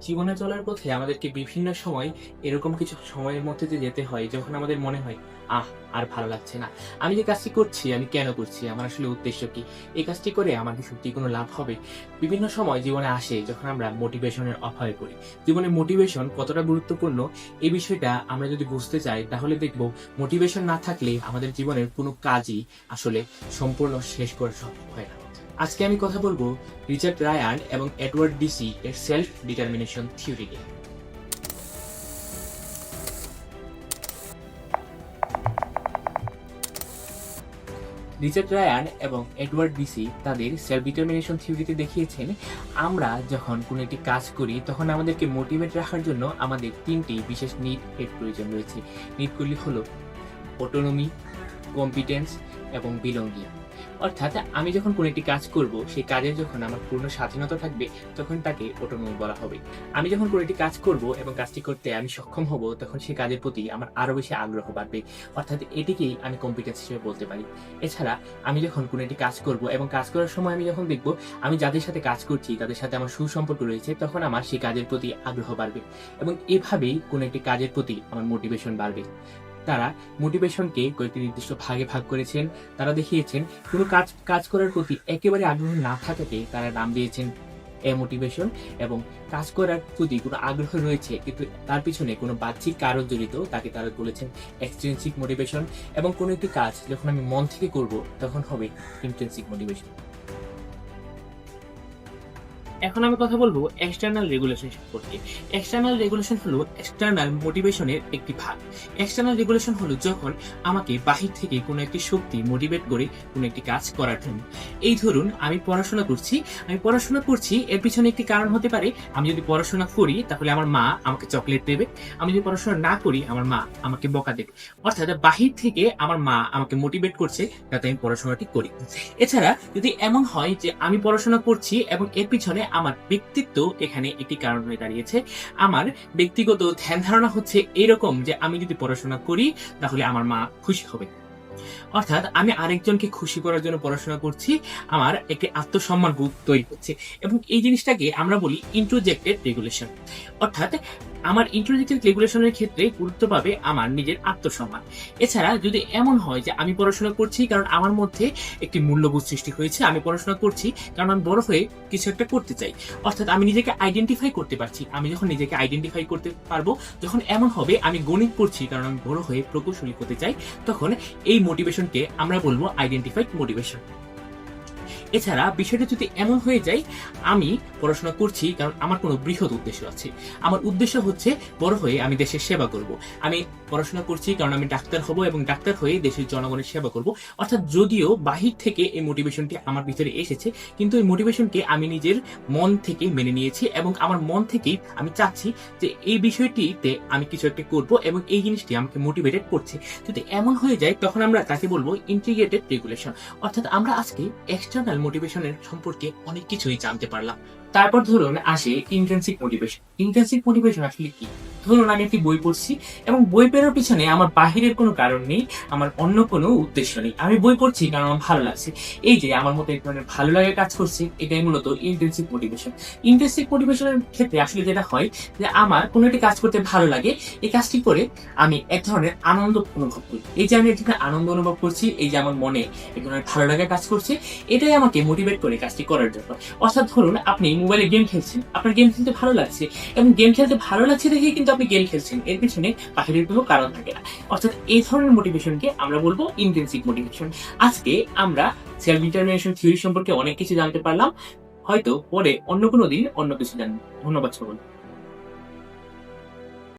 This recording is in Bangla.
জীবনে চলার পথে আমাদেরকে বিভিন্ন সময় এরকম কিছু সময়ের মধ্যে দিয়ে যেতে হয় যখন আমাদের মনে হয়, আহ, আর ভালো লাগছে না। আমি যে কাজটি করছি, আমি কেন করছি? আমার আসলে উদ্দেশ্য কি? এই কাজটি করে আমার কি সত্যি কোনো লাভ হবে? বিভিন্ন সময় জীবনে আসে যখন আমরা মোটিভেশনের অভাবে পড়ি জীবনে মোটিভেশন কতটা গুরুত্বপূর্ণ, এই বিষয়টা আমরা যদি বুঝতে চাই, তাহলে দেখব মোটিভেশন না থাকলে আমাদের জীবনের কোনো কাজই আসলে সম্পূর্ণ শেষ করা সম্ভব হয় না। আজকে আমি কথা বলব রিচার্ড রায়ান এবং এডওয়ার্ড ডিসি এর সেলফ ডিটারমিনেশন থিওরি নিয়ে। রিচার্ড রায়ান এবং এডওয়ার্ড ডিসি তাদের সেলফ ডিটারমিনেশন থিওরিতে দেখিয়েছেন, আমরা যখন কোনো একটি কাজ করি, তখন আমাদেরকে মোটিভেট রাখার জন্য আমাদের তিনটি বিশেষ নিড এর প্রয়োজন রয়েছে। নিডগুলি হলো অটোনমি কম্পিটেন্স এবং বিলঙ্গিং অর্থাৎ আমি যখন কোনো একটি কাজ করব, সেই কাজের যখন আমার পূর্ণ স্বাধীনতা থাকবে, তখন তাকে অটোনমি বলা হবে। আমি যখন কোনো একটি কাজ করব এবং কাজটি করতে আমি সক্ষম হব, তখন সেই কাজের প্রতি আমার আরও বেশি আগ্রহ বাড়বে। অর্থাৎ এটিকেই আমি কম্পিটেন্স হিসেবে বলতে পারি। এছাড়া আমি যখন কোনো একটি কাজ করব এবং কাজ করার সময় আমি যখন দেখব আমি যাদের সাথে কাজ করছি, তাদের সাথে আমার সুসম্পর্ক রয়েছে, তখন আমার সেই কাজের প্রতি আগ্রহ বাড়বে। এবং এভাবেই কোনো একটি কাজের প্রতি আমার মোটিভেশন বাড়বে। তারা মোটিভেশনকে কয়েকটি নির্দিষ্ট ভাগে ভাগ করেছেন। তারা দেখিয়েছেন, কোনো কাজ কাজ করার প্রতি একেবারে আগ্রহ না থাকাকে তারা নাম দিয়েছেন এ মোটিভেশন এবং কাজ করার প্রতি কোনো আগ্রহ রয়েছে, কিন্তু তার পিছনে কোনো বাহ্যিক কারণ জড়িত তাকে তারা বলেছেন এক্সট্রেন্সিক মোটিভেশন এবং কোনো একটি কাজ যখন আমি মন থেকে করব, তখন হবে ইন্টেন্সিক মোটিভেশন এখন আমি কথা বলব এক্সটার্নাল রেগুলেশন সম্পর্কে এক্সটার্নাল রেগুলেশন হলো এক্সটার্নাল মোটিভেশনের একটি ভাগ। এক্সটার্নাল রেগুলেশন হলো যখন আমাকে বাহির থেকে কোনো একটি শক্তি মোটিভেট করে কোনো একটি কাজ করার জন্য। এই ধরুন আমি পড়াশোনা করছি, আমি পড়াশোনা করছি, এর পিছনে একটি কারণ হতে পারে, আমি যদি পড়াশোনা করি তাহলে আমার মা আমাকে চকলেট দেবে, আমি যদি পড়াশোনা না করি আমার মা আমাকে বকা দেবে। অর্থাৎ বাহির থেকে আমার মা আমাকে মোটিভেট করছে যাতে আমি পড়াশোনাটি করি। এছাড়া যদি এমন হয় যে আমি পড়াশোনা করছি এবং এর পিছনে আমার ব্যক্তিত্ব এখানে একটি কারণ হয়ে দাঁড়িয়েছে। আমার ব্যক্তিগত ধ্যান ধারণা হচ্ছে এরকম যে আমি যদি পড়াশোনা করি, তাহলে আমার মা খুশি হবে। অর্থাৎ আমি আরেকজনকে খুশি করার জন্য পড়াশোনা করছি, আমার একটি আত্মসম্মান বোধ তৈরি হচ্ছে। এবং এই জিনিসটাকে আমরা বলি ইন্ট্রোজেক্টেড রেগুলেশন অর্থাৎ আমার ইন্ট্রোজেক্টেড রেগুলেশনের ক্ষেত্রে গুরুত্ব পাবে আমার নিজের আত্মসম্মান। এছাড়া যদি এমন হয় যে আমি পড়াশোনা করছি কারণ আমার মধ্যে একটি মূল্যবোধ সৃষ্টি হয়েছে, আমি পড়াশোনা করছি কারণ আমি বড় হয়ে কিছু একটা করতে চাই। অর্থাৎ আমি নিজেকে আইডেন্টিফাই করতে পারছি। আমি যখন নিজেকে আইডেন্টিফাই করতে পারব, যখন এমন হবে আমি গণিত পড়ছি কারণ আমি বড় হয়ে প্রকৌশলী হতে চাই, তখন এই মোটিভেশনকে আমরা বলব আইডেন্টিফাইড মোটিভেশন এছাড়া বিষয়টা যদি এমন হয়ে যায়, আমি পড়াশোনা করছি কারণ আমার কোনো বৃহৎ উদ্দেশ্য আছে। আমার উদ্দেশ্য হচ্ছে বড় হয়ে আমি দেশের সেবা করব। আমি পড়াশোনা করছি কারণ আমি ডাক্তার হব এবং ডাক্তার হয়ে দেশের জনগণের সেবা করব। অর্থাৎ যদিও বাহির থেকে এই মোটিভেশনটি আমার ভিতরে এসেছে, কিন্তু এই মোটিভেশনকে আমি নিজের মন থেকে মেনে নিয়েছি এবং আমার মন থেকেই আমি চাচ্ছি যে এই বিষয়টিতে আমি কিছু একটা করব এবং এই জিনিসটি আমাকে মোটিভেটেড করছে। যদি এমন হয়ে যায়, তখন আমরা তাকে বলব ইন্টিগ্রেটেড রেগুলেশন অর্থাৎ আমরা আজকে এক্সটার্নাল মোটিভেশনের সম্পর্কে অনেক কিছুই জানতে পারলাম। তারপর ধরুন আসে ইন্টেন্সিক মোটিভেশন ইন্টেন্সিক মোটিভেশন আসলে কি? ধরুন আমি একটি বই পড়ছি এবং বই পড়ার পিছনে আমার বাহিরের কোনো কারণ নেই, আমার অন্য কোনো উদ্দেশ্য নেই। আমি বই পড়ছি কারণ আমার ভালো লাগছে। এই যে আমার মতো এক ধরনের ভালো লাগে কাজ করছে, এটাই মূলত ইন্টেন্সিভ মোটিভেশন ইন্টেন্সিভ মোটিভেশনের ক্ষেত্রে আসলে যেটা হয় যে আমার কোনো একটি কাজ করতে ভালো লাগে, এই কাজটি করে আমি এক ধরনের আনন্দ অনুভব করি। এই যে আমি এক ধরনের আনন্দ অনুভব করছি, এই যে আমার মনে এক ধরনের ভালো লাগা কাজ করছে, এটাই আমাকে মোটিভেট করে কাজটি করার জন্য। অর্থাৎ ধরুন আপনি মোবাইলে গেম খেলছেন, আপনার গেম খেলতে ভালো লাগছে এবং গেম খেলতে ভালো লাগছে দেখে কিন্তু আপনি গেম খেলছেন। এর পিছনে বাহিরের কোনো কারণ থাকে না। অর্থাৎ এই ধরনের মোটিভেশনকে আমরা বলব ইন্টেন্সিভ মোটিভেশন আজকে আমরা সেলফ ডিটারমিনেশন থিওরি সম্পর্কে অনেক কিছু জানতে পারলাম। হয়তো পরে অন্য কোনো দিন অন্য কিছু জানব। ধন্যবাদ সকল